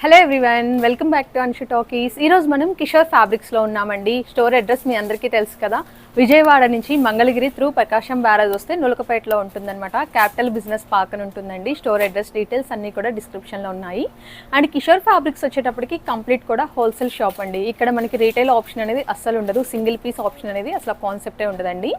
Hello everyone welcome back to Anshu talkies ఈరోజు మనం కిషోర్ ఫ్యాబ్రిక్స్లో ఉన్నామండి. స్టోర్ అడ్రస్ మీ అందరికీ తెలుసు కదా. విజయవాడ నుంచి మంగళగిరి త్రూ ప్రకాశం బ్యారేజ్ వస్తే నులకపేటలో ఉంటుందన్నమాట. క్యాపిటల్ బిజినెస్ పార్క్ అని ఉంటుందండి. స్టోర్ అడ్రస్ డీటెయిల్స్ అన్నీ కూడా డిస్క్రిప్షన్లో ఉన్నాయి. అండ్ కిషోర్ ఫ్యాబ్రిక్స్ వచ్చేటప్పటికి కంప్లీట్ కూడా హోల్సేల్ షాప్ అండి. ఇక్కడ మనకి రీటైల్ ఆప్షన్ అనేది అస్సలు ఉండదు. సింగిల్ పీస్ ఆప్షన్ అనేది అసలు కాన్సెప్టే ఉండదండి.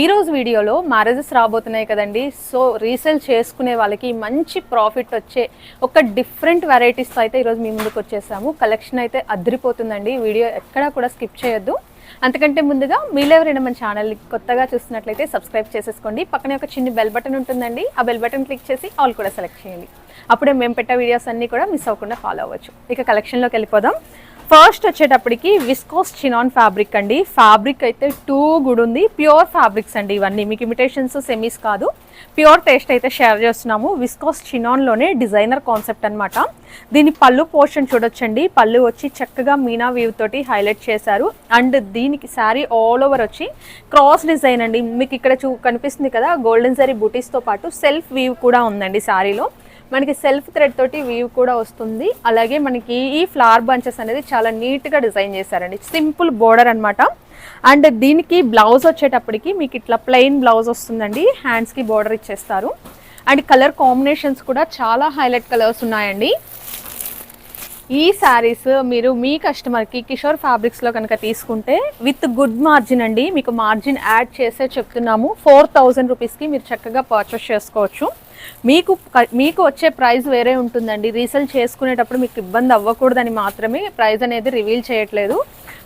ఈ రోజు వీడియోలో మ్యారేజెస్ రాబోతున్నాయి కదండి. సో రీసేల్ చేసుకునే వాళ్ళకి మంచి ప్రాఫిట్ వచ్చే ఒక డిఫరెంట్ వెరైటీస్తో అయితే ఈరోజు మీ ముందుకు వచ్చేసాము. కలెక్షన్ అయితే అదిరిపోతుందండి. వీడియో ఎక్కడా కూడా స్కిప్ చేయొద్దు. అంతకంటే ముందుగా మీరు ఎవరైనా మన ఛానల్ని కొత్తగా చూస్తున్నట్లయితే సబ్స్క్రైబ్ చేసేసుకోండి. పక్కనే ఒక చిన్న బెల్ బటన్ ఉంటుందండి. ఆ బెల్ బటన్ క్లిక్ చేసి ఆల్ కూడా సెలెక్ట్ చేయండి. అప్పుడే మేము పెట్టే వీడియోస్ అన్నీ కూడా మిస్ అవ్వకుండా ఫాలో అవ్వచ్చు. ఇక కలెక్షన్లోకి వెళ్ళిపోదాం. ఫస్ట్ వచ్చేటప్పటికి విస్కోస్ చినాన్ ఫ్యాబ్రిక్ అండి. ఫ్యాబ్రిక్ అయితే టూ గుడ్ ఉంది. ప్యూర్ ఫ్యాబ్రిక్స్ అండి ఇవన్నీ. మీకు ఇమిటేషన్స్ సెమీస్ కాదు. ప్యూర్ టేస్ట్ అయితే షేర్ చేస్తున్నాము. విస్కోస్ చినాన్లోనే డిజైనర్ కాన్సెప్ట్ అనమాట దీని పళ్ళు పోర్షన్ చూడొచ్చండి. పళ్ళు వచ్చి చక్కగా మీనా వీవ్ తోటి హైలైట్ చేశారు. అండ్ దీనికి శారీ ఆల్ ఓవర్ వచ్చి క్రాస్ డిజైన్ అండి. మీకు ఇక్కడ చూ కనిపిస్తుంది కదా గోల్డెన్ శారీ బూటీస్తో పాటు సెల్ఫ్ వీవ్ కూడా ఉందండి శారీలో మనకి సెల్ఫ్ థ్రెడ్ తోటి వీవ్ కూడా వస్తుంది. అలాగే మనకి ఈ ఫ్లవర్ బంచెస్ అనేది చాలా నీట్గా డిజైన్ చేశారండి. సింపుల్ బోర్డర్ అన్నమాట. అండ్ దీనికి బ్లౌజ్ వచ్చేటప్పటికి మీకు ఇట్లా ప్లెయిన్ బ్లౌజ్ వస్తుందండి. హ్యాండ్స్కి బోర్డర్ ఇచ్చేస్తారు. అండ్ కలర్ కాంబినేషన్స్ కూడా చాలా హైలైట్ కలర్స్ ఉన్నాయండి. ఈ శారీస్ మీరు మీ కస్టమర్కి కిషోర్ ఫ్యాబ్రిక్స్లో కనుక తీసుకుంటే విత్ గుడ్ మార్జిన్ అండి. మీకు మార్జిన్ యాడ్ చేసే చెప్తున్నాము. ఫోర్ థౌజండ్ రూపీస్కి మీరు చక్కగా పర్చేస్ చేసుకోవచ్చు. మీకు మీకు వచ్చే ప్రైస్ వేరే ఉంటుందండి. రీసేల్ చేసుకునేటప్పుడు మీకు ఇబ్బంది అవ్వకూడదని మాత్రమే ప్రైస్ అనేది రివీల్ చేయట్లేదు.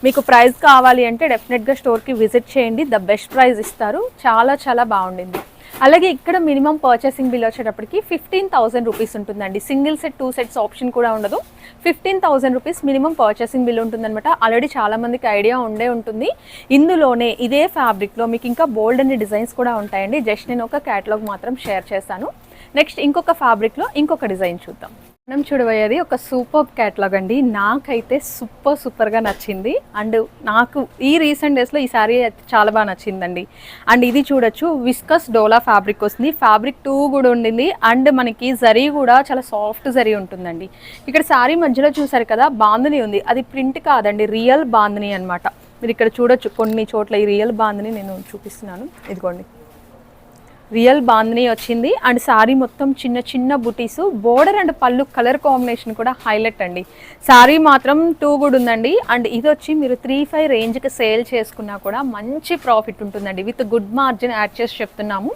మీకు ప్రైస్ కావాలి అంటే డెఫినెట్గా స్టోర్కి విజిట్ చేయండి. ద బెస్ట్ ప్రైస్ ఇస్తారు. చాలా చాలా బాగుండింది. అలాగే ఇక్కడ మినిమం పర్చేసింగ్ బిల్ వచ్చేటప్పటికి ఫిఫ్టీన్ థౌసండ్ రూపీస్ ఉంటుందండి. Single set two sets option కూడా ఉండదు. Fifteen thousand rupees minimum purchasing bill ఉంటుందన్నమాట. ఆల్రెడీ చాలామందికి ఐడియా ఉండే ఉంటుంది. ఇందులోనే ఇదే ఫ్యాబ్రిక్లో మీకు ఇంకా బోల్డ్ అనే డిజైన్స్ కూడా ఉంటాయండి. జస్ట్ నేను ఒక క్యాటలాగ్ మాత్రం షేర్ చేస్తాను నెక్స్ట్ ఇంకొక ఫ్యాబ్రిక్లో ఇంకొక డిజైన్ చూద్దాం. మనం చూడబోయేది ఒక సూపర్ క్యాటలాగ్ అండి. నాకైతే సూపర్ సూపర్గా నచ్చింది. అండ్ నాకు ఈ రీసెంట్ డేస్లో ఈ శారీ చాలా బాగా నచ్చిందండి. అండ్ ఇది చూడొచ్చు విస్కస్ డోలా ఫ్యాబ్రిక్ వస్తుంది. ఫ్యాబ్రిక్ టూ కూడా ఉండింది. అండ్ మనకి జరీ కూడా చాలా సాఫ్ట్ జరీ ఉంటుందండి. ఇక్కడ శారీ మధ్యలో చూసారు కదా బాందని ఉంది. అది ప్రింట్ కాదండి రియల్ బాందని అనమాట మీరు ఇక్కడ చూడొచ్చు కొన్ని చోట్ల ఈ రియల్ బాందని నేను చూపిస్తున్నాను. ఇదిగోండి. రియల్ బాందిని వచ్చింది. అండ్ శారీ మొత్తం చిన్న చిన్న బుటీస్. బోర్డర్ అండ్ పళ్ళు కలర్ కాంబినేషన్ కూడా హైలైట్ అండి. శారీ మాత్రం టూ గుడ్ ఉందండి. అండ్ ఇది వచ్చి మీరు త్రీ ఫైవ్ రేంజ్కి సేల్ చేసుకున్నా కూడా మంచి ప్రాఫిట్ ఉంటుందండి. విత్ గుడ్ మార్జిన్ యాడ్ చేసి చెప్తున్నాము.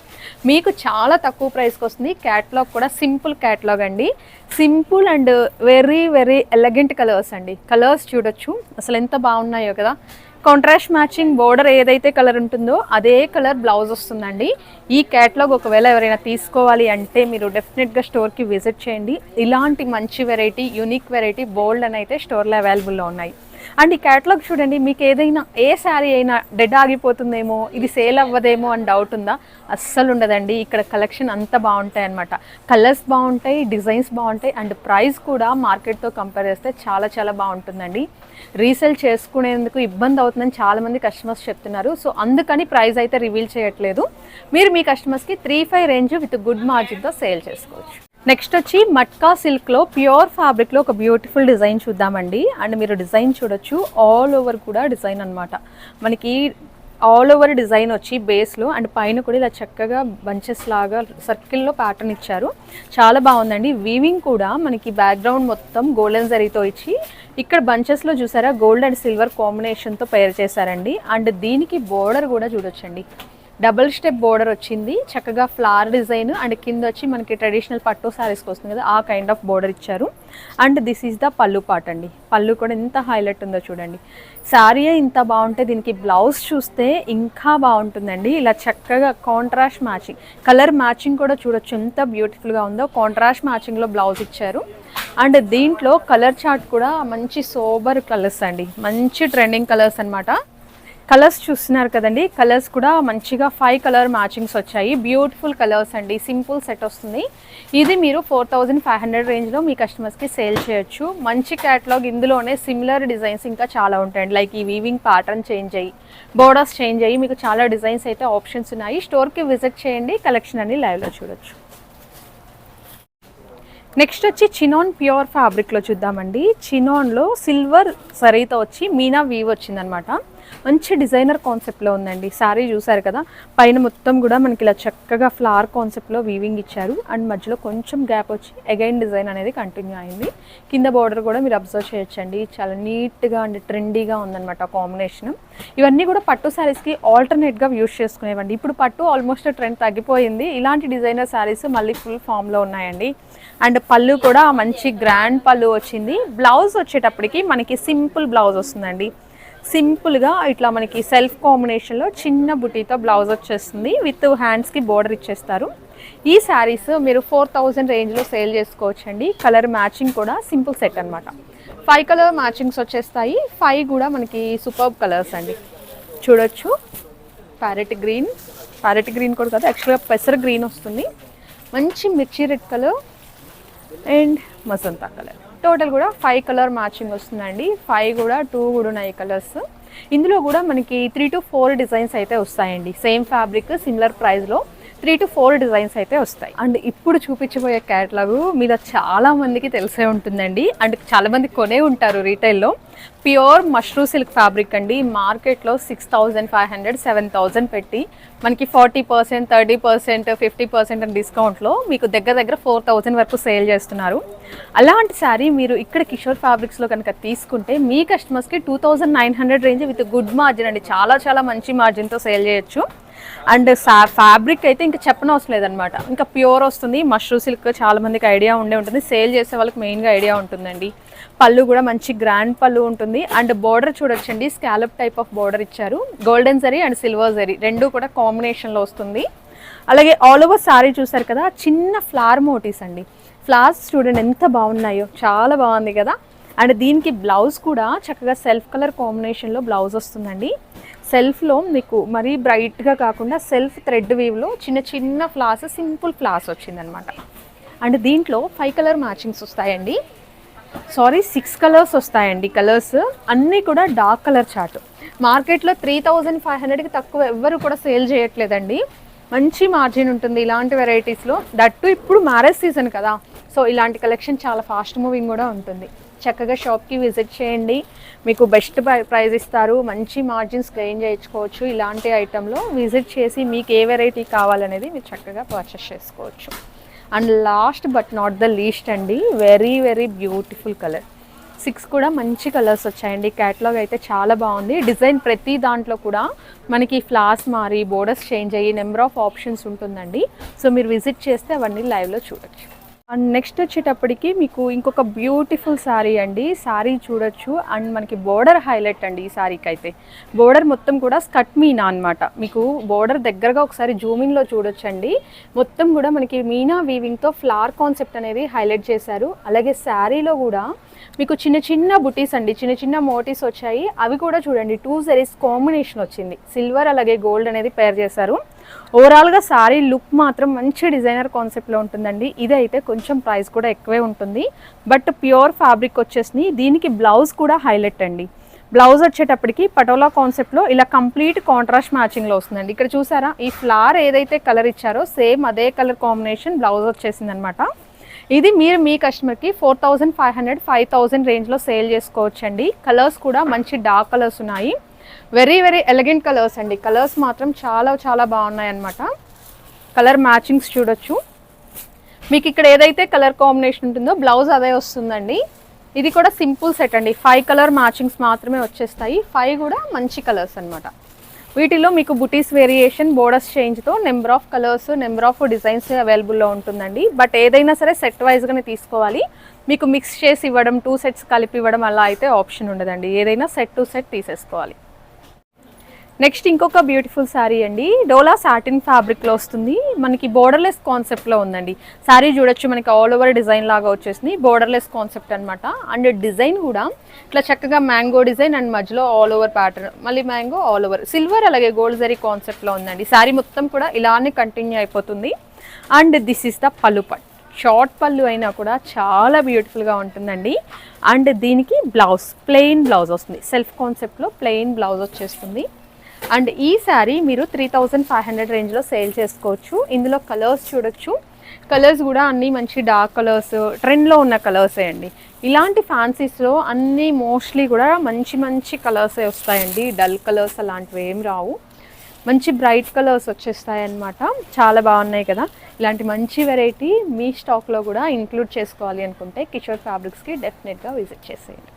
మీకు చాలా తక్కువ ప్రైస్కి వస్తుంది. క్యాట్లాగ్ కూడా సింపుల్ క్యాట్లాగ్ అండి. Simple and very very elegant colours అండి. కలర్స్ చూడొచ్చు. అసలు ఎంత బాగున్నాయో కదా. కాంట్రాస్ట్ మ్యాచింగ్ బోర్డర్ ఏదైతే కలర్ ఉంటుందో అదే కలర్ బ్లౌజ్ వస్తుందండి. ఈ క్యాట్లాగ్ ఒకవేళ ఎవరైనా తీసుకోవాలి అంటే మీరు డెఫినెట్గా స్టోర్కి విజిట్ చేయండి. ఇలాంటి మంచి వెరైటీ యూనిక్ వెరైటీ బోల్డ్ అని అయితే స్టోర్లో అవైలబుల్లో ఉన్నాయి. అండ్ ఈ క్యాటలాగ్ చూడండి మీకు ఏదైనా ఏ శారీ అయినా డెడ్ ఆగిపోతుందేమో ఇది సేల్ అవ్వదేమో అని డౌట్ ఉందా? అస్సలు ఉండదండి. ఇక్కడ కలెక్షన్ అంత బాగుంటాయి అనమాట కలర్స్ బాగుంటాయి డిజైన్స్ బాగుంటాయి అండ్ ప్రైస్ కూడా మార్కెట్తో కంపేర్ చేస్తే చాలా చాలా బాగుంటుందండి. రీసేల్ చేసుకునేందుకు ఇబ్బంది అవుతుందని చాలామంది కస్టమర్స్ చెప్తున్నారు. సో అందుకని ప్రైస్ అయితే రివీల్ చేయట్లేదు. మీరు మీ కస్టమర్స్కి three five range with good మార్జిన్తో sale చేసుకోవచ్చు. నెక్స్ట్ వచ్చి మట్కా సిల్క్లో ప్యూర్ ఫ్యాబ్రిక్లో ఒక బ్యూటిఫుల్ డిజైన్ చూద్దామండి. అండ్ మీరు డిజైన్ చూడొచ్చు ఆల్ ఓవర్ కూడా డిజైన్ అన్నమాట. మనకి ఆల్ ఓవర్ డిజైన్ వచ్చి బేస్లో అండ్ పైన కూడా ఇలా చక్కగా బంచెస్ లాగా సర్కిల్లో ప్యాటర్న్ ఇచ్చారు. చాలా బాగుందండి. వీవింగ్ కూడా మనకి బ్యాక్గ్రౌండ్ మొత్తం గోల్డెన్ జరీతో ఇచ్చి ఇక్కడ బంచెస్లో చూసారా గోల్డ్ అండ్ సిల్వర్ కాంబినేషన్తో పేర్ చేశారండి. అండ్ దీనికి బోర్డర్ కూడా చూడొచ్చండి. డబుల్ స్టెప్ బోర్డర్ వచ్చింది. చక్కగా ఫ్లవర్ డిజైన్ అండ్ కింద వచ్చి మనకి ట్రెడిషనల్ పట్టు శారీస్కి వస్తుంది కదా ఆ కైండ్ ఆఫ్ బోర్డర్ ఇచ్చారు. అండ్ దిస్ ఈజ్ ద పళ్ళు పాట్ అండి. పళ్ళు కూడా ఎంత హైలైట్ ఉందో చూడండి. శారీయే ఇంత బాగుంటే దీనికి బ్లౌజ్ చూస్తే ఇంకా బాగుంటుందండి. ఇలా చక్కగా కాంట్రాస్ట్ మ్యాచింగ్ కలర్ మ్యాచింగ్ కూడా చూడొచ్చు. ఎంత బ్యూటిఫుల్గా ఉందో కాంట్రాస్ట్ మ్యాచింగ్లో బ్లౌజ్ ఇచ్చారు. అండ్ దీంట్లో కలర్ చార్ట్ కూడా మంచి సోబర్ కలర్స్ అండి. మంచి ట్రెండింగ్ కలర్స్ అన్నమాట. కలర్స్ చూస్తున్నారు కదండి. కలర్స్ కూడా మంచిగా ఫైవ్ కలర్ మ్యాచింగ్స్ వచ్చాయి. బ్యూటిఫుల్ కలర్స్ అండి. సింపుల్ సెట్ వస్తుంది. ఇది మీరు ఫోర్ థౌజండ్ ఫైవ్ హండ్రెడ్ రేంజ్లో మీ కస్టమర్స్కి సేల్ చేయొచ్చు. మంచి క్యాటలాగ్ ఇందులోనే సిమిలర్ డిజైన్స్ ఇంకా చాలా ఉంటాయండి. లైక్ ఈ వీవింగ్ ప్యాటర్న్ చేంజ్ అయ్యి బోర్డర్స్ చేంజ్ అయ్యి మీకు చాలా డిజైన్స్ అయితే ఆప్షన్స్ ఉన్నాయి. స్టోర్కి విజిట్ చేయండి. కలెక్షన్ అన్ని లైవ్లో చూడొచ్చు. నెక్స్ట్ వచ్చి చినోన్ ప్యూర్ ఫ్యాబ్రిక్లో చూద్దామండి. చినోన్లో సిల్వర్ సరీతో వచ్చి మీనా వీవ్ వచ్చిందనమాట. మంచి డిజైనర్ కాన్సెప్ట్లో ఉందండి. శారీ చూసారు కదా? పైన మొత్తం కూడా మనకి ఇలా చక్కగా ఫ్లవర్ కాన్సెప్ట్లో వీవింగ్ ఇచ్చారు. అండ్ మధ్యలో కొంచెం గ్యాప్ వచ్చి అగైన్ డిజైన్ అనేది కంటిన్యూ అయింది. కింద బార్డర్ కూడా మీరు అబ్జర్వ్ చేయొచ్చండి. చాలా నీట్గా అండ్ ట్రెండీగా ఉందన్నమాట కాంబినేషన్ ఇవన్నీ కూడా పట్టు శారీస్కి ఆల్టర్నేట్గా యూస్ చేసుకునేవండి. ఇప్పుడు పట్టు ఆల్మోస్ట్ ట్రెండ్ తగ్గిపోయింది. ఇలాంటి డిజైనర్ శారీస్ మళ్ళీ ఫుల్ ఫామ్లో ఉన్నాయండి. అండ్ పళ్ళు కూడా మంచి గ్రాండ్ పళ్ళు వచ్చింది. బ్లౌజ్ వచ్చేటప్పటికి మనకి సింపుల్ బ్లౌజ్ వస్తుందండి. సింపుల్గా ఇట్లా మనకి సెల్ఫ్ కాంబినేషన్లో చిన్న బుటీతో బ్లౌజ్ వచ్చేస్తుంది. విత్ హ్యాండ్స్కి బోర్డర్ ఇచ్చేస్తారు. ఈ శారీస్ మీరు ఫోర్ థౌజండ్ రేంజ్లో సేల్ చేసుకోవచ్చండి. కలర్ మ్యాచింగ్ కూడా సింపుల్ సెట్ అనమాట ఫైవ్ కలర్ మ్యాచింగ్స్ వచ్చేస్తాయి. ఫైవ్ కూడా మనకి సూపర్ కలర్స్ అండి. చూడొచ్చు. Parrot green. ప్యారెట్ గ్రీన్ కూడా కాదు యాక్చువల్గా పెసర గ్రీన్ వస్తుంది. మంచి మిర్చి రెడ్ కలర్ అండ్ మసంతా కలర్. టోటల్ కూడా ఫైవ్ కలర్ మ్యాచింగ్ వస్తుందండి. ఫైవ్ కూడా టూ కూడా ఉన్నాయి కలర్స్ ఇందులో కూడా మనకి త్రీ టు ఫోర్ డిజైన్స్ అయితే వస్తాయండి. సేమ్ ఫ్యాబ్రిక్ సిమిలర్ ప్రైస్లో త్రీ టు ఫోర్ డిజైన్స్ అయితే వస్తాయి. అండ్ ఇప్పుడు చూపించబోయే క్యాటలాగ్ మీద చాలా మందికి తెలిసే ఉంటుందండి. అండ్ చాలా మంది కొనే ఉంటారు రీటైల్లో. ప్యూర్ మష్రూ సిల్క్ ఫ్యాబ్రిక్ అండి. మార్కెట్లో six thousand five hundred seven thousand పెట్టి మనకి forty percent thirty percent fifty percent డిస్కౌంట్లో మీకు దగ్గర దగ్గర ఫోర్ థౌజండ్ వరకు సేల్ చేస్తున్నారు. అలాంటి శారీ మీరు ఇక్కడ కిషోర్ ఫ్యాబ్రిక్స్లో కనుక తీసుకుంటే మీ కస్టమర్స్కి two thousand nine hundred range with good margin అండి. చాలా చాలా మంచి మార్జిన్తో సేల్ చేయొచ్చు. అండ్ సా ఫ్యాబ్రిక్ అయితే ఇంకా చెప్పనవసరం లేదనమాట. ఇంకా ప్యూర్ వస్తుంది. మష్రూ సిల్క్ చాలా మందికి ఐడియా ఉండే ఉంటుంది. సేల్ చేసే వాళ్ళకి మెయిన్గా ఐడియా ఉంటుందండి. పళ్ళు కూడా మంచి గ్రాండ్ పళ్ళు ఉంటుంది. అండ్ బోర్డర్ చూడొచ్చండి. స్కాలప్ టైప్ ఆఫ్ బోర్డర్ ఇచ్చారు. Golden zari and silver zari రెండు కూడా కాంబినేషన్లో వస్తుంది. అలాగే ఆల్ ఓవర్ సారీ చూసారు కదా చిన్న ఫ్లవర్ మోటీస్ అండి. ఫ్లవర్స్ చూడండి ఎంత బాగున్నాయో. చాలా బాగుంది కదా. అండ్ దీనికి బ్లౌజ్ కూడా చక్కగా సెల్ఫ్ కలర్ కాంబినేషన్లో బ్లౌజ్ వస్తుందండి. సెల్ఫ్లో మీకు మరీ బ్రైట్గా కాకుండా సెల్ఫ్ థ్రెడ్ వీవ్లో చిన్న చిన్న ఫ్లాస్ సింపుల్ ఫ్లాస్ వచ్చిందనమాట. అండ్ దీంట్లో ఫైవ్ కలర్ మ్యాచింగ్స్ వస్తాయండి. సారీ సిక్స్ కలర్స్ వస్తాయండి కలర్స్. అన్నీ కూడా డార్క్ కలర్ చార్ట్ మార్కెట్లో త్రీ థౌజండ్ ఫైవ్ హండ్రెడ్కి తక్కువ ఎవ్వరు కూడా సేల్ చేయట్లేదండి. మంచి మార్జిన్ ఉంటుంది ఇలాంటి వెరైటీస్లో. దట్టు ఇప్పుడు మ్యారేజ్ సీజన్ కదా. సో ఇలాంటి కలెక్షన్ చాలా ఫాస్ట్ మూవింగ్ కూడా ఉంటుంది. చక్కగా షాప్కి విజిట్ చేయండి. మీకు బెస్ట్ ప్రైస్ ఇస్తారు. మంచి మార్జిన్స్ గెయిన్ చేయించుకోవచ్చు. ఇలాంటి ఐటెంలో విజిట్ చేసి మీకు ఏ వెరైటీ కావాలనేది మీరు చక్కగా పర్చేస్ చేసుకోవచ్చు. And last but not the least అండి very very beautiful colour. Six కూడా మంచి కలర్స్ వచ్చాయండి. క్యాటలాగ్ అయితే చాలా బాగుంది. డిజైన్ ప్రతి దాంట్లో కూడా మనకి ఫ్లాస్ మారి బోర్డర్స్ చేంజ్ అయ్యి నెంబర్ ఆఫ్ ఆప్షన్స్ ఉంటుందండి. సో మీరు విజిట్ చేస్తే అవన్నీ లైవ్లో చూడొచ్చు. అండ్ నెక్స్ట్ వచ్చేటప్పటికి మీకు ఇంకొక బ్యూటిఫుల్ శారీ అండి. శారీ చూడొచ్చు. అండ్ మనకి బోర్డర్ హైలైట్ అండి ఈ శారీకి అయితే బోర్డర్ మొత్తం కూడా స్కట్ మీనా అనమాట మీకు బోర్డర్ దగ్గరగా ఒకసారి జూమింగ్లో చూడొచ్చండి. మొత్తం కూడా మనకి మీనా వీవింగ్తో ఫ్లవర్ కాన్సెప్ట్ అనేది హైలైట్ చేశారు. అలాగే శారీలో కూడా మీకు చిన్న చిన్న బుటీస్ అండి చిన్న చిన్న మోటీస్ వచ్చాయి. అవి కూడా చూడండి టూ జరీస్ కాంబినేషన్ వచ్చింది. సిల్వర్ అలాగే గోల్డ్ అనేది పేర్ చేశారు. ఓవరాల్గా సారీ లుక్ మాత్రం మంచి డిజైనర్ కాన్సెప్ట్లో ఉంటుందండి. ఇది అయితే కొంచెం ప్రైస్ కూడా ఎక్కువే ఉంటుంది. బట్ ప్యూర్ ఫ్యాబ్రిక్ వచ్చేసి దీనికి బ్లౌజ్ కూడా హైలైట్ అండి. బ్లౌజ్ వచ్చేటప్పటికి పటోలా కాన్సెప్ట్లో ఇలా కంప్లీట్ కాంట్రాస్ట్ మ్యాచింగ్లో వస్తుందండి. ఇక్కడ చూసారా? ఈ ఫ్లవర్ ఏదైతే కలర్ ఇచ్చారో సేమ్ అదే కలర్ కాంబినేషన్ బ్లౌజ్ వచ్చేసింది అనమాట ఇది మీరు మీ కస్టమర్కి four thousand five hundred five thousand రేంజ్లో సేల్ చేసుకోవచ్చండి. కలర్స్ కూడా మంచి డార్క్ కలర్స్ ఉన్నాయి. వెరీ వెరీ ఎలిగెంట్ కలర్స్ అండి. కలర్స్ మాత్రం చాలా చాలా బాగున్నాయి అనమాట కలర్ మ్యాచింగ్స్ చూడొచ్చు. మీకు ఇక్కడ ఏదైతే కలర్ కాంబినేషన్ ఉంటుందో బ్లౌజ్ అదే వస్తుందండి. ఇది కూడా సింపుల్ సెట్ అండి. ఫైవ్ కలర్ మ్యాచింగ్స్ మాత్రమే వచ్చేస్తాయి. ఫైవ్ కూడా మంచి కలర్స్ అనమాట వీటిలో మీకు బుటీస్ variation borders చేంజ్తో number of colours number of designs అవైలబుల్లో ఉంటుందండి. బట్ ఏదైనా సరే సెట్ వైజ్గానే తీసుకోవాలి. మీకు మిక్స్ చేసి ఇవ్వడం టూ సెట్స్ కలిపి ఇవ్వడం అలా అయితే ఆప్షన్ ఉండదండి. ఏదైనా సెట్ టు సెట్ తీసేసుకోవాలి. నెక్స్ట్ ఇంకొక బ్యూటిఫుల్ శారీ అండి. డోలా సాటిన్ ఫ్యాబ్రిక్లో వస్తుంది. మనకి బోర్డర్లెస్ కాన్సెప్ట్లో ఉందండి. శారీ చూడొచ్చు మనకి ఆల్ ఓవర్ డిజైన్ లాగా వచ్చేసింది. బోర్డర్లెస్ కాన్సెప్ట్ అనమాట అండ్ డిజైన్ కూడా ఇట్లా చక్కగా మ్యాంగో డిజైన్ అండ్ మధ్యలో ఆల్ ఓవర్ ప్యాటర్న్ మళ్ళీ మ్యాంగో ఆల్ ఓవర్ సిల్వర్ అలాగే గోల్డ్ జరీ కాన్సెప్ట్లో ఉందండి. శారీ మొత్తం కూడా ఇలానే కంటిన్యూ అయిపోతుంది. అండ్ దిస్ ఇస్ ద పళ్ళు పట్ షార్ట్ పళ్ళు అయినా కూడా చాలా బ్యూటిఫుల్గా ఉంటుందండి. అండ్ దీనికి బ్లౌజ్ ప్లెయిన్ బ్లౌజ్ వస్తుంది. సెల్ఫ్ కాన్సెప్ట్లో ప్లెయిన్ బ్లౌజ్ వచ్చేస్తుంది. అండ్ ఈ శారీ మీరు త్రీ థౌజండ్ ఫైవ్ హండ్రెడ్ రేంజ్లో సేల్ చేసుకోవచ్చు. ఇందులో కలర్స్ చూడొచ్చు. కలర్స్ కూడా అన్నీ మంచి డార్క్ కలర్స్ ట్రెండ్లో ఉన్న కలర్సే అండి. ఇలాంటి ఫ్యాన్సీస్లో అన్నీ మోస్ట్లీ కూడా మంచి మంచి కలర్సే వస్తాయండి. డల్ కలర్స్ అలాంటివి ఏం రావు. మంచి బ్రైట్ కలర్స్ వచ్చేస్తాయి అన్నమాట. చాలా బాగున్నాయి కదా. ఇలాంటి మంచి వెరైటీ మీ స్టాక్లో కూడా ఇంక్లూడ్ చేసుకోవాలి అనుకుంటే కిషోర్ ఫ్యాబ్రిక్స్కి డెఫినెట్గా విజిట్ చేసేయండి.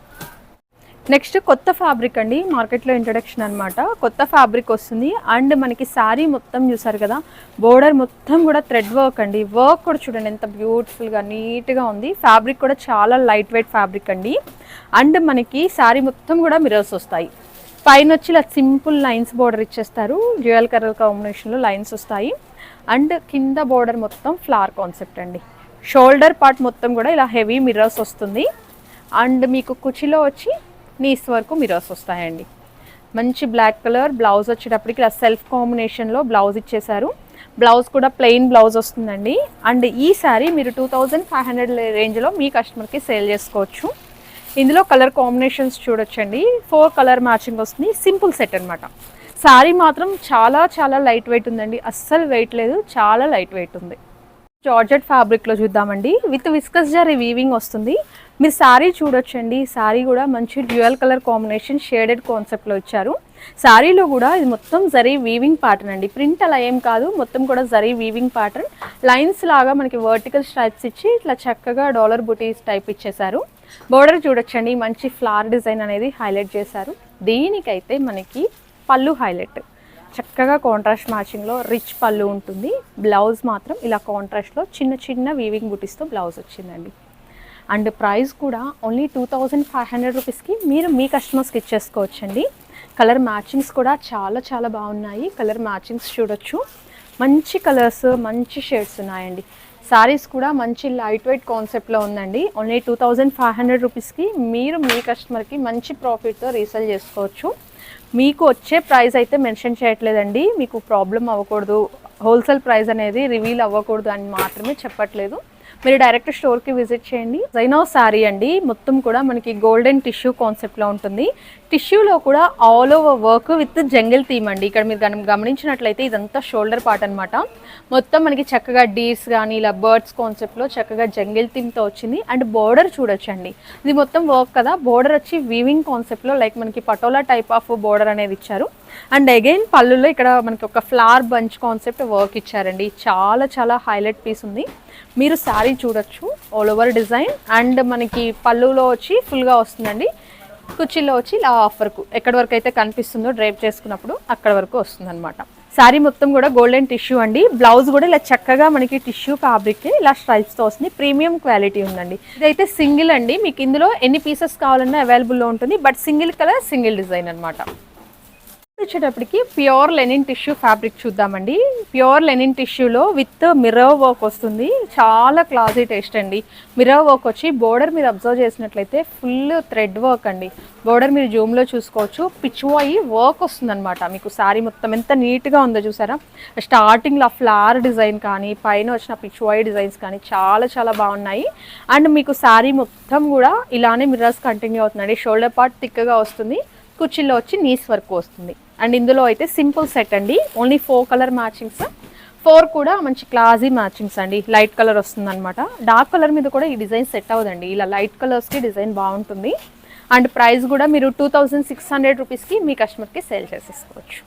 నెక్స్ట్ కొత్త ఫ్యాబ్రిక్ అండి మార్కెట్లో ఇంట్రడక్షన్ అనమాట కొత్త ఫ్యాబ్రిక్ వస్తుంది. అండ్ మనకి శారీ మొత్తం చూసారు కదా బోర్డర్ మొత్తం కూడా థ్రెడ్ వర్క్ అండి. వర్క్ కూడా చూడండి ఎంత బ్యూటిఫుల్గా నీట్గా ఉంది. ఫ్యాబ్రిక్ కూడా చాలా లైట్ వెయిట్ ఫ్యాబ్రిక్ అండి. అండ్ మనకి శారీ మొత్తం కూడా మిరర్స్ వస్తాయి. పైన వచ్చి ఇలా సింపుల్ లైన్స్ బోర్డర్ ఇచ్చేస్తారు. డ్యూయల్ కలర్ కాంబినేషన్లో లైన్స్ వస్తాయి. అండ్ కింద బోర్డర్ మొత్తం ఫ్లవర్ కాన్సెప్ట్ అండి. షోల్డర్ పార్ట్ మొత్తం కూడా ఇలా హెవీ మిర్రర్స్ వస్తుంది. అండ్ మీకు కుచిలో వచ్చి నీస్ వరకు మిర్రర్స్ వస్తాయండి. మంచి బ్లాక్ కలర్ బ్లౌజ్ వచ్చేటప్పటికి ఇలా సెల్ఫ్ కాంబినేషన్లో బ్లౌజ్ ఇచ్చేసారు బ్లౌజ్ కూడా ప్లెయిన్ బ్లౌజ్ వస్తుందండి. అండ్ ఈ శారీ మీరు టూ థౌజండ్ ఫైవ్ హండ్రెడ్ రేంజ్లో మీ కస్టమర్కి సేల్ చేసుకోవచ్చు. ఇందులో కలర్ కాంబినేషన్స్ చూడొచ్చండి. ఫోర్ కలర్ మ్యాచింగ్ వస్తుంది. సింపుల్ సెట్ అనమాట శారీ మాత్రం చాలా చాలా లైట్ వెయిట్ ఉందండి. అస్సలు వెయిట్ లేదు. చాలా లైట్ వెయిట్ ఉంది. జార్జెట్ ఫ్యాబ్రిక్లో చూద్దామండి. విత్ విస్కస్ జారీ వీవింగ్ వస్తుంది. మీరు శారీ చూడొచ్చండి. శారీ కూడా మంచి డ్యూయల్ కలర్ కాంబినేషన్ షేడెడ్ కాన్సెప్ట్లో ఇచ్చారు. శారీలో కూడా ఇది మొత్తం జరీ వీవింగ్ ప్యాటర్న్ అండి. ప్రింట్ అలా ఏం కాదు మొత్తం కూడా జరీ వీవింగ్ ప్యాటర్న్ లైన్స్ లాగా మనకి వర్టికల్ స్ట్రైప్స్ ఇచ్చి ఇట్లా చక్కగా డాలర్ బుటీస్ టైప్ ఇచ్చేసారు బోర్డర్ చూడొచ్చండి. మంచి ఫ్లవర్ డిజైన్ అనేది హైలైట్ చేశారు. దీనికైతే మనకి పళ్ళు హైలైట్ చక్కగా కాంట్రాస్ట్ మ్యాచింగ్లో రిచ్ పళ్ళు ఉంటుంది. బ్లౌజ్ మాత్రం ఇలా కాంట్రాస్ట్లో చిన్న చిన్న వీవింగ్ బుటీస్తో బ్లౌజ్ వచ్చిందండి. అండ్ ప్రైస్ కూడా only two thousand five hundred రూపీస్కి మీరు మీ కస్టమర్స్కి ఇచ్చేసుకోవచ్చండి. కలర్ మ్యాచింగ్స్ కూడా చాలా చాలా బాగున్నాయి. కలర్ మ్యాచింగ్స్ చూడొచ్చు. మంచి కలర్స్ మంచి షేడ్స్ ఉన్నాయండి. సారీస్ కూడా మంచి లైట్ వెయిట్ కాన్సెప్ట్లో ఉందండి. Only two thousand five hundred రూపీస్కి మీరు మీ కస్టమర్కి మంచి ప్రాఫిట్తో రీసేల్ చేసుకోవచ్చు. మీకు వచ్చే ప్రైస్ అయితే మెన్షన్ చేయట్లేదండి. మీకు ప్రాబ్లం అవ్వకూడదు. హోల్సేల్ ప్రైస్ అనేది రివీల్ అవ్వకూడదు అని మాత్రమే చెప్పట్లేదు. మీరు డైరెక్ట్ స్టోర్కి విజిట్ చేయండి. జైనో శారీ అండి. మొత్తం కూడా మనకి గోల్డెన్ టిష్యూ కాన్సెప్ట్లో ఉంటుంది. టిష్యూలో కూడా all over work with jungle theme అండి. ఇక్కడ మీరు గమ- గమనించినట్లయితే ఇదంతా షోల్డర్ పార్ట్ అనమాట మొత్తం మనకి చక్కగా డీర్స్ కానీ ఇలా బర్డ్స్ కాన్సెప్ట్లో చక్కగా జంగిల్ థీమ్తో వచ్చింది. అండ్ బోర్డర్ చూడొచ్చండి ఇది మొత్తం వర్క్ కదా. బోర్డర్ వచ్చి వీవింగ్ కాన్సెప్ట్లో లైక్ మనకి పటోలా టైప్ ఆఫ్ బోర్డర్ అనేది ఇచ్చారు. అండ్ అగైన్ పళ్ళులో ఇక్కడ మనకి ఒక ఫ్లవర్ బంచ్ కాన్సెప్ట్ వర్క్ ఇచ్చారండి. చాలా చాలా హైలైట్ పీస్ ఉంది. మీరు శారీ చూడొచ్చు ఆల్ ఓవర్ డిజైన్ అండ్ మనకి పళ్ళులో వచ్చి ఫుల్గా వస్తుందండి. కుర్చీలో వచ్చి ఇలా ఆఫ్ వరకు ఎక్కడి వరకు అయితే కనిపిస్తుందో డ్రైప్ చేసుకున్నప్పుడు అక్కడ వరకు వస్తుందన్నమాట. శారీ మొత్తం కూడా గోల్డెన్ టిష్యూ అండి. బ్లౌజ్ కూడా ఇలా చక్కగా మనకి టిష్యూ ఫ్యాబ్రిక్ ఇలా స్ట్రైప్స్తో వస్తుంది. ప్రీమియం క్వాలిటీ ఉందండి. ఇదైతే సింగిల్ అండి. మీకు ఇందులో ఎన్ని పీసెస్ కావాలన్నా అవైలబుల్లో ఉంటుంది. But single colour single design అనమాట వచ్చేటప్పటికి ప్యూర్ లెనిన్ టిష్యూ ఫ్యాబ్రిక్ చూద్దామండి. ప్యూర్ లెనిన్ టిష్యూలో విత్ మిర్రర్ వర్క్ వస్తుంది. చాలా క్లాజీ టేస్ట్ అండి. మిర్రర్ వర్క్ వచ్చి బోర్డర్ మీరు అబ్జర్వ్ చేసినట్లయితే ఫుల్ థ్రెడ్ వర్క్ అండి. బోర్డర్ మీరు జూమ్లో చూసుకోవచ్చు. పిచ్చువాయి వర్క్ వస్తుందన్నమాట. మీకు శారీ మొత్తం ఎంత నీట్గా ఉందో చూసారా? స్టార్టింగ్లో ఫ్లవర్ డిజైన్ కానీ పైన వచ్చిన పిచ్చువాయి డిజైన్స్ కానీ చాలా చాలా బాగున్నాయి. అండ్ మీకు శారీ మొత్తం కూడా ఇలానే మిర్రర్స్ కంటిన్యూ అవుతుందండి. షోల్డర్ పార్ట్ థిక్గా వస్తుంది. కుర్చీలో వచ్చి నీస్ వర్క్ వస్తుంది. అండ్ ఇందులో అయితే సింపుల్ సెట్ అండి. Only four colour matchings four కూడా మంచి క్లాజీ మ్యాచింగ్స్ అండి. లైట్ కలర్ వస్తుంది అనమాట డార్క్ కలర్ మీద కూడా ఈ డిజైన్ సెట్ అవ్వదండి. ఇలా లైట్ కలర్స్కి డిజైన్ బాగుంటుంది. అండ్ ప్రైస్ కూడా మీరు టూ థౌజండ్ సిక్స్ హండ్రెడ్ రూపీస్కి మీ కస్టమర్కి సేల్ చేసేసుకోవచ్చు.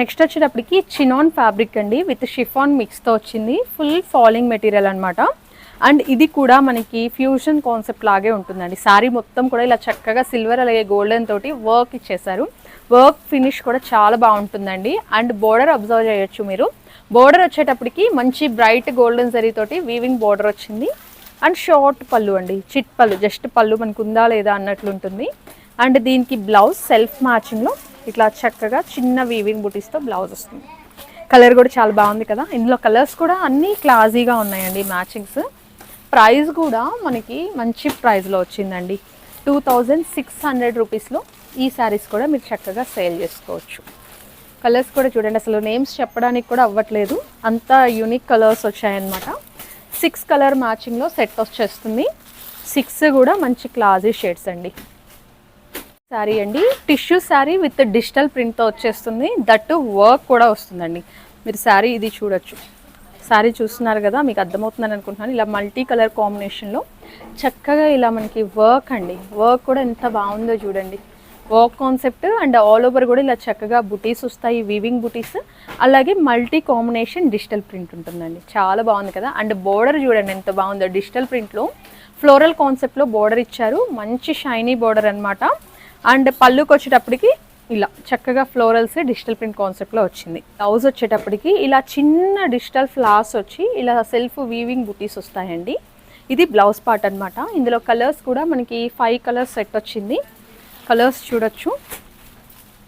నెక్స్ట్ వచ్చేటప్పటికి చినాన్ ఫ్యాబ్రిక్ అండి. విత్ షిఫాన్ మిక్స్తో వచ్చింది. ఫుల్ ఫాలింగ్ మెటీరియల్ అనమాట అండ్ ఇది కూడా మనకి ఫ్యూజన్ కాన్సెప్ట్ లాగే ఉంటుందండి. శారీ మొత్తం కూడా ఇలా చక్కగా సిల్వర్ అలాగే గోల్డెన్ తోటి వర్క్ ఇచ్చేసారు వర్క్ ఫినిష్ కూడా చాలా బాగుంటుందండి. అండ్ బోర్డర్ అబ్జర్వ్ చేయొచ్చు మీరు. బోర్డర్ వచ్చేటప్పటికి మంచి బ్రైట్ గోల్డెన్ జరీ తోటి వీవింగ్ బోర్డర్ వచ్చింది. అండ్ షార్ట్ పళ్ళు అండి. చిట్ పళ్ళు జస్ట్ పళ్ళు మనకు ఉందా లేదా అన్నట్లు ఉంటుంది. అండ్ దీనికి బ్లౌజ్ సెల్ఫ్ మ్యాచింగ్లో ఇట్లా చక్కగా చిన్న వీవింగ్ బుటీస్తో బ్లౌజ్ వస్తుంది. కలర్ కూడా చాలా బాగుంది కదా. ఇందులో కలర్స్ కూడా అన్నీ క్లాజీగా ఉన్నాయండి మ్యాచింగ్స్. ప్రైస్ కూడా మనకి మంచి ప్రైస్లో వచ్చిందండి. టూ థౌజండ్ సిక్స్ హండ్రెడ్ రూపీస్లో ఈ శారీస్ కూడా మీరు చక్కగా సేల్ చేసుకోవచ్చు. కలర్స్ కూడా చూడండి అసలు నేమ్స్ చెప్పడానికి కూడా అవ్వట్లేదు. అంత యూనిక్ కలర్స్ వచ్చాయన్నమాట. సిక్స్ కలర్ మ్యాచింగ్లో సెట్ వచ్చేస్తుంది. సిక్స్ కూడా మంచి క్లాజీ షేడ్స్ అండి. శారీ అండి. టిష్యూ శారీ విత్ డిజిటల్ ప్రింట్తో వచ్చేస్తుంది. దట్టు వర్క్ కూడా వస్తుందండి. మీరు శారీ ఇది చూడొచ్చు. శారీ చూస్తున్నారు కదా మీకు అర్థమవుతుందని అనుకుంటున్నాను. ఇలా మల్టీ కలర్ కాంబినేషన్లో చక్కగా ఇలా మనకి వర్క్ అండి. వర్క్ కూడా ఎంత బాగుందో చూడండి. Work concept and all over కూడా ఇలా చక్కగా బుటీస్ వస్తాయి వీవింగ్ బుటీస్. అలాగే మల్టీ కాంబినేషన్ డిజిటల్ ప్రింట్ ఉంటుందండి. చాలా బాగుంది కదా? అండ్ బోర్డర్ చూడండి ఎంత బాగుందో. డిజిటల్ ప్రింట్లో ఫ్లోరల్ కాన్సెప్ట్లో బోర్డర్ ఇచ్చారు. మంచి షైనీ బోర్డర్ అనమాట అండ్ పళ్ళుకి వచ్చేటప్పటికి ఇలా చక్కగా ఫ్లోరల్స్ డిజిటల్ ప్రింట్ కాన్సెప్ట్లో వచ్చింది. బ్లౌజ్ వచ్చేటప్పటికి ఇలా చిన్న డిజిటల్ ఫ్లాస్ వచ్చి ఇలా సెల్ఫ్ వీవింగ్ బుటీస్ వస్తాయండి. ఇది బ్లౌజ్ పార్ట్ అనమాట ఇందులో కలర్స్ కూడా మనకి ఫైవ్ కలర్స్ సెట్ వచ్చింది. కలర్స్ చూడొచ్చు.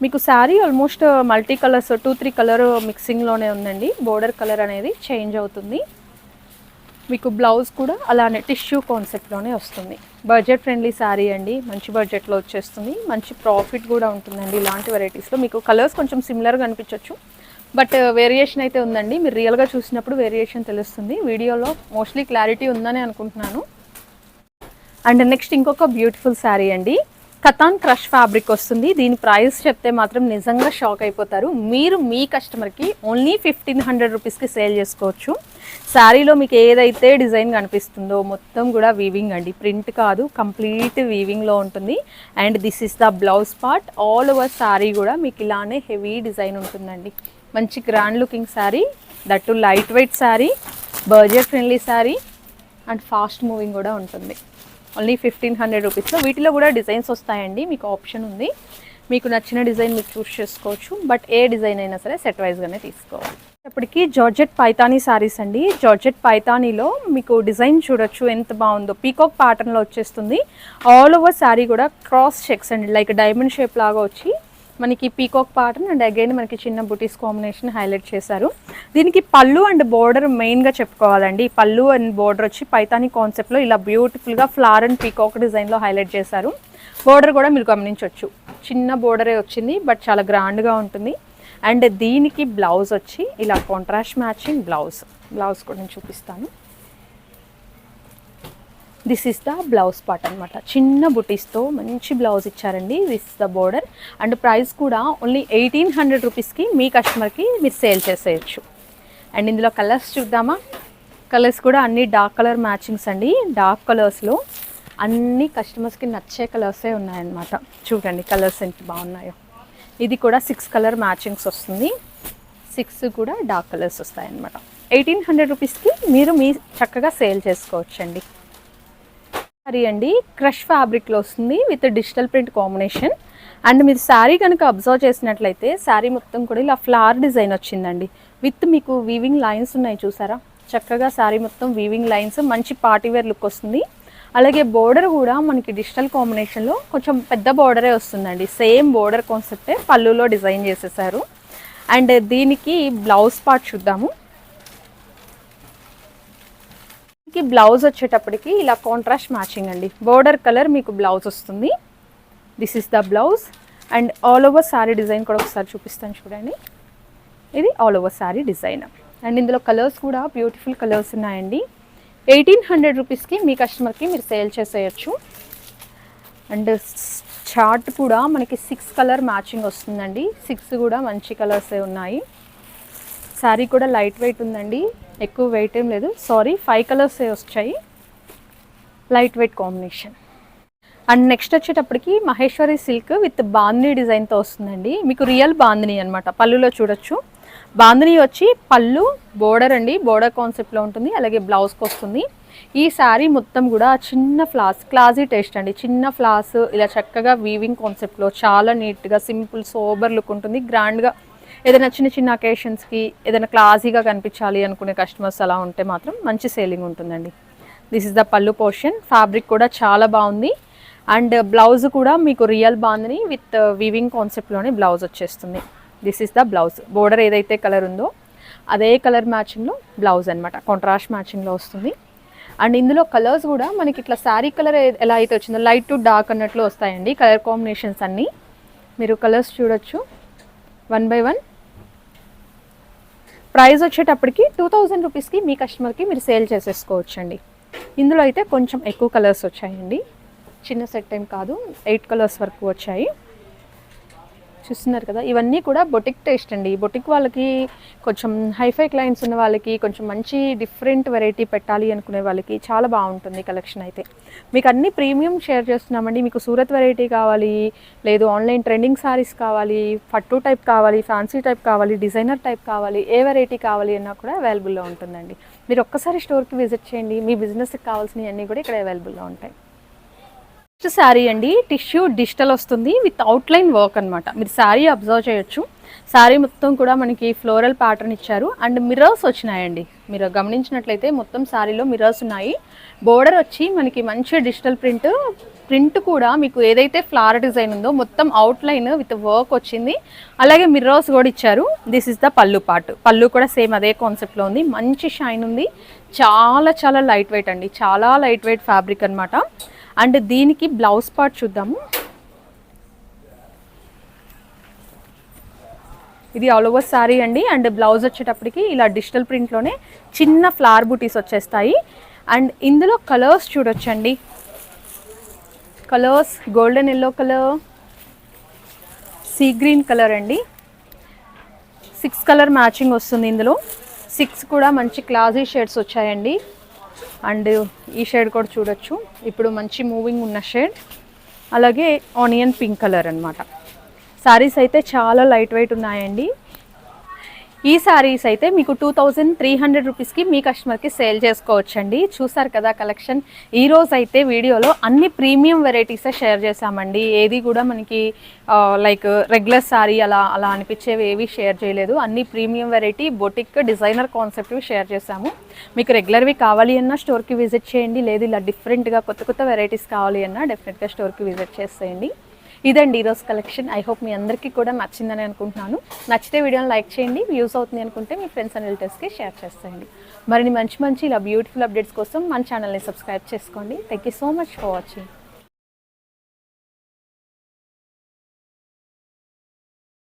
మీకు saree almost uh, multi colours two three colour మిక్సింగ్లోనే ఉందండి. బోర్డర్ కలర్ అనేది చేంజ్ అవుతుంది. మీకు బ్లౌజ్ కూడా అలానే టిష్యూ కాన్సెప్ట్లోనే వస్తుంది. బడ్జెట్ ఫ్రెండ్లీ శారీ అండి. మంచి బడ్జెట్లో వచ్చేస్తుంది. మంచి ప్రాఫిట్ కూడా ఉంటుందండి ఇలాంటి వెరైటీస్లో. మీకు కలర్స్ కొంచెం సిమిలర్గా అనిపించవచ్చు బట్ uh, వేరియేషన్ అయితే ఉందండి. మీరు రియల్గా చూసినప్పుడు వేరియేషన్ తెలుస్తుంది. వీడియోలో మోస్ట్లీ క్లారిటీ ఉందని అనుకుంటున్నాను. అండ్ నెక్స్ట్ ఇంకొక బ్యూటిఫుల్ శారీ అండి. కతాన్ క్రష్ ఫ్యాబ్రిక్ వస్తుంది. దీని ప్రైస్ చెప్తే మాత్రం నిజంగా షాక్ అయిపోతారు. మీరు మీ కస్టమర్కి ఓన్లీ ఫిఫ్టీన్ హండ్రెడ్ రూపీస్కి సేల్ చేసుకోవచ్చు. శారీలో మీకు ఏదైతే డిజైన్ కనిపిస్తుందో మొత్తం కూడా వీవింగ్ అండి. ప్రింట్ కాదు కంప్లీట్ వీవింగ్లో ఉంటుంది. And this is the blouse part. All over saree కూడా మీకు ఇలానే హెవీ డిజైన్ ఉంటుందండి. మంచి grand looking saree. That light weight saree. Budget friendly saree. And fast moving కూడా ఉంటుంది. ఓన్లీ ఫిఫ్టీన్ హండ్రెడ్ రూపీస్లో. వీటిలో కూడా డిజైన్స్ వస్తాయండి. మీకు ఆప్షన్ ఉంది. మీకు నచ్చిన డిజైన్ మీరు చూస్ చేసుకోవచ్చు. బట్ ఏ డిజైన్ అయినా సరే సెట్ వైజ్గానే తీసుకోవాలి. ఇప్పటికి జార్జెట్ పైతానీ శారీస్ అండి. జార్జెట్ పైతానీలో మీకు డిజైన్ చూడొచ్చు. ఎంత బాగుందో. పీకాక్ ప్యాటర్న్లో వచ్చేస్తుంది. ఆల్ ఓవర్ శారీ కూడా క్రాస్ చెక్స్ అండి. లైక్ డైమండ్ షేప్ లాగా వచ్చి మనకి పీకాక్ పాటర్న్ అండ్ అగైన్ మనకి చిన్న బుటీస్ కాంబినేషన్ హైలైట్ చేశారు. దీనికి పళ్ళు అండ్ బోర్డర్ మెయిన్గా చెప్పుకోవాలండి. పళ్ళు అండ్ బోర్డర్ వచ్చి పైతానిక్ కాన్సెప్ట్లో ఇలా బ్యూటిఫుల్గా ఫ్లార్ అండ్ పీకాక్ డిజైన్లో హైలైట్ చేశారు. బోర్డర్ కూడా మీరు గమనించవచ్చు చిన్న బోర్డరే వచ్చింది బట్ చాలా గ్రాండ్గా ఉంటుంది. అండ్ దీనికి బ్లౌజ్ వచ్చి ఇలా కాంట్రాస్ట్ మ్యాచింగ్ బ్లౌజ్ బ్లౌజ్ కూడా నేను చూపిస్తాను. This is the blouse part అనమాట చిన్న బుటీస్తో మంచి బ్లౌజ్ ఇచ్చారండి. This is the border and price కూడా ఓన్లీ ఎయిటీన్ హండ్రెడ్ రూపీస్కి మీ కస్టమర్కి మీరు సేల్ చేసేయచ్చు. అండ్ ఇందులో కలర్స్ చూద్దామా? కలర్స్ కూడా అన్ని డార్క్ కలర్ మ్యాచింగ్స్ అండి. డార్క్ కలర్స్లో అన్ని కస్టమర్స్కి నచ్చే కలర్సే ఉన్నాయన్నమాట. చూడండి కలర్స్ ఎంత బాగున్నాయో. ఇది కూడా సిక్స్ కలర్ మ్యాచింగ్స్ వస్తుంది. సిక్స్ కూడా డార్క్ కలర్స్ వస్తాయన్నమాట. ఎయిటీన్ హండ్రెడ్ రూపీస్కి మీరు మీ చక్కగా సేల్ చేసుకోవచ్చండి. సారీ అండి క్రష్ ఫ్యాబ్రిక్లో వస్తుంది with digital print combination and మీరు శారీ కనుక అబ్జర్వ్ చేసినట్లయితే శారీ మొత్తం కూడా ఇలా ఫ్లవర్ డిజైన్ వచ్చిందండి. విత్ మీకు వీవింగ్ లైన్స్ ఉన్నాయి చూసారా? చక్కగా శారీ మొత్తం వీవింగ్ లైన్స్ మంచి పార్టీవేర్ లుక్ వస్తుంది. అలాగే బోర్డర్ కూడా మనకి డిజిటల్ కాంబినేషన్లో కొంచెం పెద్ద బోర్డరే వస్తుందండి. సేమ్ బోర్డర్ కాన్సెప్టే పళ్ళులో డిజైన్ చేసేసారు. అండ్ దీనికి బ్లౌజ్ పార్ట్ చూద్దాము. కి బ్లౌజ్ వచ్చేటప్పటికి ఇలా కాంట్రాస్ట్ మ్యాచింగ్ అండి. బోర్డర్ కలర్ మీకు బ్లౌజ్ వస్తుంది. This is the blouse and all over saree design కూడా ఒకసారి చూపిస్తాను చూడండి. ఇది all over saree design and ఇందులో కలర్స్ కూడా బ్యూటిఫుల్ కలర్స్ ఉన్నాయండి. ఎయిటీన్ హండ్రెడ్ రూపీస్కి మీ కస్టమర్కి మీరు సేల్ చేసేయచ్చు. అండ్ చార్ట్ కూడా మనకి సిక్స్ కలర్ మ్యాచింగ్ వస్తుందండి. సిక్స్ కూడా మంచి కలర్సే ఉన్నాయి. శారీ కూడా లైట్ వెయిట్ ఉందండి. ఎక్కువ వెయిట్ ఏం లేదు. సారీ ఫైవ్ కలర్స్ వచ్చాయి. Light weight combination and next వచ్చేటప్పటికి మహేశ్వరి సిల్క్ విత్ బాందిని డిజైన్తో వస్తుందండి. మీకు రియల్ బాందిని అనమాట పళ్ళులో చూడొచ్చు. బాందిని వచ్చి పళ్ళు బోర్డర్ అండి. బోర్డర్ కాన్సెప్ట్లో ఉంటుంది. అలాగే బ్లౌజ్కి వస్తుంది. ఈ శారీ మొత్తం కూడా చిన్న ఫ్లాస్ క్లాజీ టేస్ట్ అండి. చిన్న ఫ్లాస్ ఇలా చక్కగా వీవింగ్ కాన్సెప్ట్లో చాలా నీట్గా సింపుల్ సోబర్ లుక్ ఉంటుంది. గ్రాండ్గా ఏదైనా చిన్న చిన్న అకేషన్స్కి ఏదైనా క్లాసీగా కనిపించాలి అనుకునే కస్టమర్స్ అలా ఉంటే మాత్రం మంచి సేలింగ్ ఉంటుందండి. This is the pallu portion fabric కూడా చాలా బాగుంది. అండ్ బ్లౌజ్ కూడా మీకు రియల్ బాగుందని విత్ వీవింగ్ కాన్సెప్ట్లోనే బ్లౌజ్ వచ్చేస్తుంది. This is the blouse border ఏదైతే కలర్ ఉందో అదే కలర్ మ్యాచింగ్లో బ్లౌజ్ అనమాట కాంట్రాస్ట్ మ్యాచింగ్లో వస్తుంది. అండ్ ఇందులో కలర్స్ కూడా మనకి ఇట్లా శారీ కలర్ ఎలా అయితే వచ్చిందో లైట్ టు డార్క్ అన్నట్లు వస్తాయండి. కలర్ కాంబినేషన్స్ అన్నీ. మీరు కలర్స్ చూడొచ్చు. వన్ బై వన్ ప్రైస్ వచ్చేటప్పటికి టూ థౌజండ్ రూపీస్కి మీ కస్టమర్కి మీరు సేల్ చేసేసుకోవచ్చండి. ఇందులో అయితే కొంచెం ఎక్కువ కలర్స్ వచ్చాయండి. చిన్న సెట్ ఏం కాదు ఎయిట్ కలర్స్ వరకు వచ్చాయి. చూస్తున్నారు కదా ఇవన్నీ కూడా బొటిక్ టేస్ట్ అండి. బొటిక్ వాళ్ళకి కొంచెం హైఫై క్లయింట్స్ ఉన్న వాళ్ళకి కొంచెం మంచి డిఫరెంట్ వెరైటీ పెట్టాలి అనుకునే వాళ్ళకి చాలా బాగుంటుంది కలెక్షన్ అయితే. మీకు అన్ని ప్రీమియం షేర్ చేస్తున్నామండి. మీకు సూరత్ వెరైటీ కావాలి లేదు ఆన్లైన్ ట్రెండింగ్ సారీస్ కావాలి పట్టు టైప్ కావాలి ఫ్యాన్సీ టైప్ కావాలి డిజైనర్ టైప్ కావాలి ఏ వెరైటీ కావాలి అన్నా కూడా అవైలబుల్లో ఉంటుందండి. మీరు ఒక్కసారి స్టోర్కి విజిట్ చేయండి. మీ బిజినెస్కి కావాల్సినవి అన్నీ కూడా ఇక్కడ అవైలబుల్లో ఉంటాయి. నెక్స్ట్ శారీ అండి టిష్యూ డిజిటల్ వస్తుంది విత్ అవుట్లైన్ వర్క్ అనమాట మీరు శారీ అబ్జర్వ్ చేయొచ్చు. శారీ మొత్తం కూడా మనకి ఫ్లోరల్ ప్యాటర్న్ ఇచ్చారు. అండ్ మిర్రర్స్ వచ్చినాయండి. మీరు గమనించినట్లయితే మొత్తం శారీలో మిర్రర్స్ ఉన్నాయి. బోర్డర్ వచ్చి మనకి మంచి డిజిటల్ ప్రింట్ ప్రింట్ కూడా మీకు ఏదైతే ఫ్లవర్ డిజైన్ ఉందో మొత్తం అవుట్లైన్ విత్ వర్క్ వచ్చింది. అలాగే మిర్రర్స్ కూడా ఇచ్చారు. This is the pallu part. పళ్ళు కూడా సేమ్ అదే కాన్సెప్ట్లో ఉంది. మంచి షైన్ ఉంది. చాలా చాలా లైట్ వెయిట్ అండి. చాలా లైట్ వెయిట్ ఫ్యాబ్రిక్ అనమాట అండ్ దీనికి బ్లౌజ్ పార్ట్ చూద్దాము. ఇది ఆల్ ఓవర్ శారీ అండి. అండ్ బ్లౌజ్ వచ్చేటప్పటికి ఇలా డిజిటల్ ప్రింట్లోనే చిన్న ఫ్లవర్ బూటీస్ వచ్చేస్తాయి. అండ్ ఇందులో కలర్స్ చూడొచ్చండి. Colours golden yellow colour sea green colour అండి. సిక్స్ కలర్ మ్యాచింగ్ వస్తుంది ఇందులో. సిక్స్ కూడా మంచి క్లాసీ షేడ్స్ వచ్చాయండి. అండ్ ఈ షేడ్ కూడా చూడొచ్చు. ఇప్పుడు మంచి మూవింగ్ ఉన్న షేడ్. అలాగే ఆనియన్ పింక్ కలర్ అనమాట శారీస్ అయితే చాలా లైట్ వెయిట్ ఉన్నాయండి. ఈ సారీస్ అయితే మీకు టూ థౌజండ్ త్రీ హండ్రెడ్ రూపీస్కి మీ కస్టమర్కి సేల్ చేసుకోవచ్చండి. చూసారు కదా కలెక్షన్ ఈరోజు అయితే వీడియోలో అన్ని ప్రీమియం వెరైటీసే షేర్ చేశామండి. ఏది కూడా మనకి లైక్ రెగ్యులర్ సారీ అలా అలా అనిపించేవి ఏవి షేర్ చేయలేదు. అన్ని ప్రీమియం వెరైటీ బొటిక్ డిజైనర్ కాన్సెప్ట్వి షేర్ చేశాము. మీకు రెగ్యులర్వి కావాలి అన్నా స్టోర్కి విజిట్ చేయండి. లేదు ఇలా డిఫరెంట్గా కొత్త కొత్త వెరైటీస్ కావాలి అన్నా డెఫినెట్గా స్టోర్కి విజిట్ చేసేయండి. ఇదండి ఈరోజు కలెక్షన్. ఐ హోప్ మీ అందరికీ కూడా నచ్చిందని అనుకుంటున్నాను. నచ్చితే వీడియోని లైక్ చేయండి. యూస్ అవుతుంది అనుకుంటే మీ ఫ్రెండ్స్ అండ్ రిలేటివ్స్కి షేర్ చేసేయండి. మరిన్ని మంచి మంచి ఇలా బ్యూటిఫుల్ అప్డేట్స్ కోసం మన ఛానల్ని సబ్స్క్రైబ్ చేసుకోండి. Thank you so much for watching